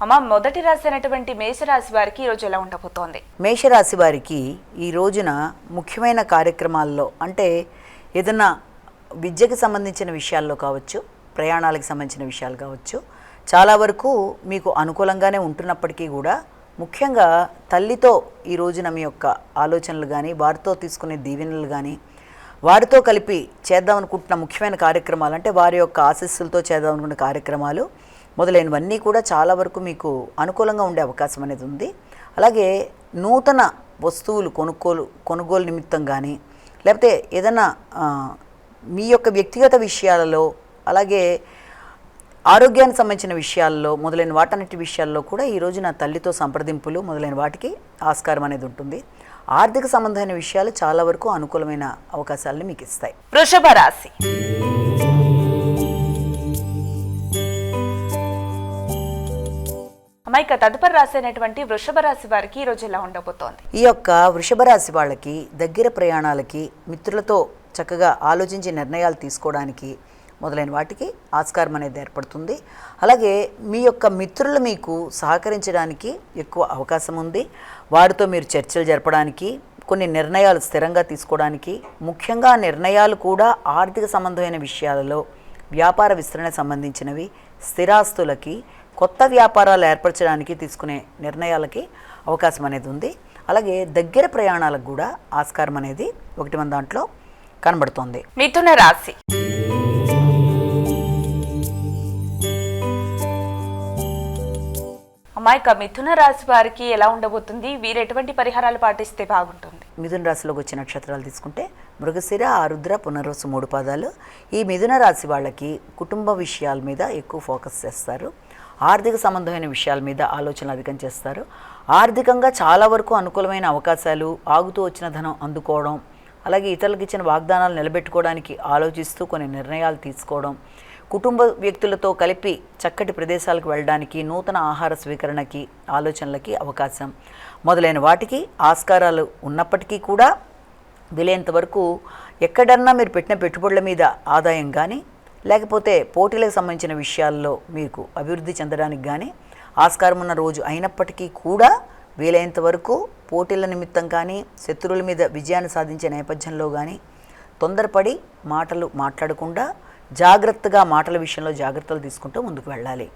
అమ్మ మొదటి రాశి అయినటువంటి మేషరాశి వారికి ఈ రోజు ఎలా ఉండబోతోంది? మేషరాశి వారికి ఈ రోజున ముఖ్యమైన కార్యక్రమాల్లో అంటే ఏదన్నా విద్యకు సంబంధించిన విషయాల్లో కావచ్చు ప్రయాణాలకు సంబంధించిన విషయాలు కావచ్చు చాలా వరకు మీకు అనుకూలంగానే ఉంటున్నప్పటికీ కూడా ముఖ్యంగా తల్లితో ఈ రోజున మీ యొక్క ఆలోచనలు కానీ వారితో తీసుకునే దీవెనలు కానీ వారితో కలిపి చేద్దాం అనుకుంటున్న ముఖ్యమైన కార్యక్రమాలు అంటే వారి యొక్క ఆశస్సులతో చేద్దాం అనుకున్న కార్యక్రమాలు మొదలైనవన్నీ కూడా చాలా వరకు మీకు అనుకూలంగా ఉండే అవకాశం అనేది ఉంది. అలాగే నూతన వస్తువులు కొనుక్కోలు కొనుగోలు నిమిత్తం కానీ లేకపోతే ఏదైనా మీ యొక్క వ్యక్తిగత విషయాలలో అలాగే ఆరోగ్యానికి సంబంధించిన విషయాల్లో మొదలైన వాటన్నిటి విషయాల్లో కూడా ఈ నా తల్లితో సంప్రదింపులు మొదలైన వాటికి ఆస్కారం అనేది ఉంటుంది. ఆర్థిక సంబంధమైన విషయాలు చాలా వరకు అనుకూలమైన అవకాశాలను మీకు ఇస్తాయి. వృషభ రాశి. అమ్మ ఇక తదుపరి రాసేటువంటి వృషభ రాశి వారికి ఈ రోజు ఎలా ఉండబోతోంది. ఈ యొక్క వృషభ రాశి వాళ్ళకి దగ్గర ప్రయాణాలకి మిత్రులతో చక్కగా ఆలోచించి నిర్ణయాలు తీసుకోవడానికి మొదలైన వాటికి ఆస్కారం అనేది ఏర్పడుతుంది. అలాగే మీ యొక్క మిత్రులు మీకు సహకరించడానికి ఎక్కువ అవకాశం ఉంది. వారితో మీరు చర్చలు జరపడానికి కొన్ని నిర్ణయాలు స్థిరంగా తీసుకోవడానికి ముఖ్యంగా నిర్ణయాలు కూడా ఆర్థిక సంబంధమైన విషయాలలో వ్యాపార విస్తరణ సంబంధించినవి స్థిరాస్తులకి కొత్త వ్యాపారాలు ఏర్పరచడానికి తీసుకునే నిర్ణయాలకి అవకాశం అనేది ఉంది. అలాగే దగ్గర ప్రయాణాలకు కూడా ఆస్కారం అనేది ఒకటి మన దాంట్లో కనబడుతోంది. మిథున రాశి. అమాయక మిథున రాశి వారికి ఎలా ఉండబోతుంది? వీరు ఎటువంటి పరిహారాలు పాటిస్తే బాగుంటుంది? మిథున రాశిలోకి వచ్చే నక్షత్రాలు తీసుకుంటే మృగశిర ఆరుద్ర పునర్వసు మూడు పాదాలు. ఈ మిథున రాశి వాళ్ళకి కుటుంబ విషయాల మీద ఎక్కువ ఫోకస్ చేస్తారు. ఆర్థిక సంబంధమైన విషయాల మీద ఆలోచనలు అధికం చేస్తారు. ఆర్థికంగా చాలా వరకు అనుకూలమైన అవకాశాలు ఆగుతూ వచ్చిన ధనం అందుకోవడం అలాగే ఇతరులకు ఇచ్చిన వాగ్దానాలు నిలబెట్టుకోవడానికి ఆలోచిస్తూ కొన్ని నిర్ణయాలు తీసుకోవడం కుటుంబ వ్యక్తులతో కలిపి చక్కటి ప్రదేశాలకు వెళ్ళడానికి నూతన ఆహార స్వీకరణకి ఆలోచనలకి అవకాశం. మొదలైన వాటికి ఆస్కారాలు ఉన్నప్పటికీ కూడా వీలైనంత వరకు ఎక్కడన్నా మీరు పెట్టిన పెట్టుబడుల మీద ఆదాయం కానీ లేకపోతే పోటీలకు సంబంధించిన విషయాల్లో మీకు అభివృద్ధి చెందడానికి కానీ ఆస్కారం ఉన్న రోజు అయినప్పటికీ కూడా వీలైనంత వరకు పోటీల నిమిత్తం కానీ శత్రువుల మీద విజయాన్ని సాధించే నేపథ్యంలో కానీ తొందరపడి మాటలు మాట్లాడకుండా జాగ్రత్తగా మాటల విషయంలో జాగ్రత్తలు తీసుకుంటూ ముందుకు వెళ్ళాలి.